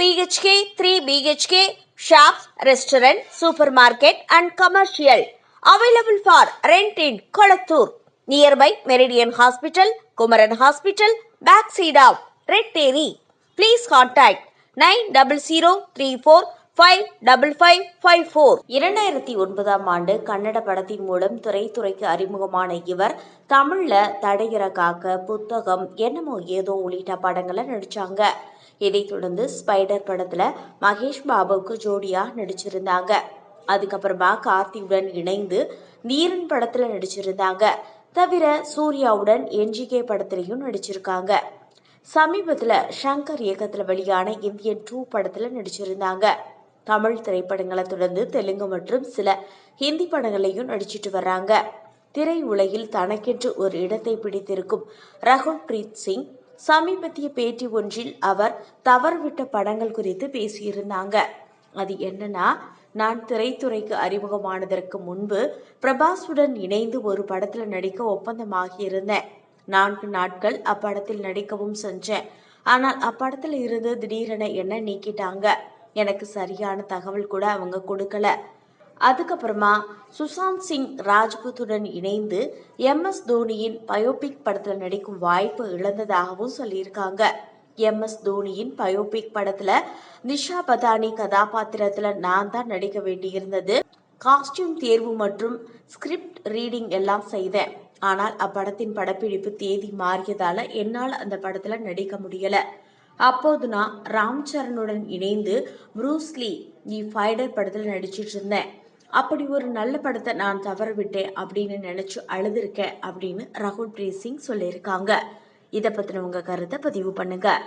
BHK, 3 BHK, shops, restaurant, supermarket and commercial. Available for rent in Kolattur. Nearby Meridian Hospital, Kumaran Hospital, backside of Red Terry. Please contact 9034555554. இரண்டாயிரத்தி ஒன்பதாம் ஆண்டு கன்னட படத்தின் மூலம் திரைத்துறைக்கு அறிமுகமான இவர் தமிழ்ல தடையிற காக்க புத்தகம் என்னமோ ஏதோ உள்ளிட்ட படங்களை நடிச்சாங்க. இதைத் தொடர்ந்து ஸ்பைடர் படத்துல மகேஷ் பாபுவுக்கு ஜோடியா நடிச்சிருந்தாங்க. அதுக்கப்புறமா கார்த்தியுடன் இணைந்து நீரன் படத்துல நடிச்சிருந்தாங்க. தவிர சூர்யாவுடன் என்ஜிகே படத்திலையும் நடிச்சிருக்காங்க. சமீபத்துல ஷங்கர் இயக்கத்துல வெளியான இந்தியன் டூ படத்துல நடிச்சிருந்தாங்க. தமிழ் திரைப்படங்களை தொடர்ந்து தெலுங்கு மற்றும் சில ஹிந்தி படங்களையும் நடிச்சிட்டு வர்றாங்க. திரையுலகில் தனக்கென்று ஒரு இடத்தை பிடித்திருக்கும் ரகுல் பிரீத் சிங் சமீபத்திய பேட்டி ஒன்றில் அவர் தவறுவிட்ட படங்கள் குறித்து பேசியிருந்தாங்க. அது என்னன்னா நான் திரைத்துறைக்கு அறிமுகமானதற்கு முன்பு பிரபாஸுடன் இணைந்து ஒரு படத்தில் நடிக்க ஒப்பந்தமாகி இருந்தேன் நான்கு நாட்கள் அப்படத்தில் நடிக்கவும் செஞ்சேன். ஆனால் அப்படத்தில் இருந்து திடீரென என்ன நீக்கிட்டாங்க. எனக்கு சரியான தகவல் கூட அவங்க கொடுக்கல. அதுக்கப்புறமா சுசாந்த் சிங் ராஜ்புத்துடன் இணைந்து எம் எஸ் தோனியின் பயோபிக் படத்தில் நடிக்கும் வாய்ப்பு இழந்ததாகவும் சொல்லியிருக்காங்க. எம் எஸ் தோனியின் பயோபிக் படத்துல நிஷா பதானி கதாபாத்திரத்துல நான் தான் நடிக்க வேண்டியிருந்தது. காஸ்டியூம் தேர்வு மற்றும் ஸ்கிரிப்ட் ரீடிங் எல்லாம் செய்தேன். ஆனால் அப்படத்தின் படப்பிடிப்பு தேதி மாறியதால என்னால் அந்த படத்துல நடிக்க முடியல. அப்போது நான் ராம் சரணுடன் இணைந்து ப்ரூஸ்லி நீ ஃபைடர் படத்தில் நடிச்சிட்டு இருந்தேன். அப்படி ஒரு நல்ல படத்தை நான் தவறவிட்டேன் அப்படின்னு நினைச்சு அழுதுருக்கேன் அப்படின்னு ரகுல் பிரீத் சிங் சொல்லியிருக்காங்க. இதை பற்றின உங்கள் கருத்தை பதிவு பண்ணுங்கள்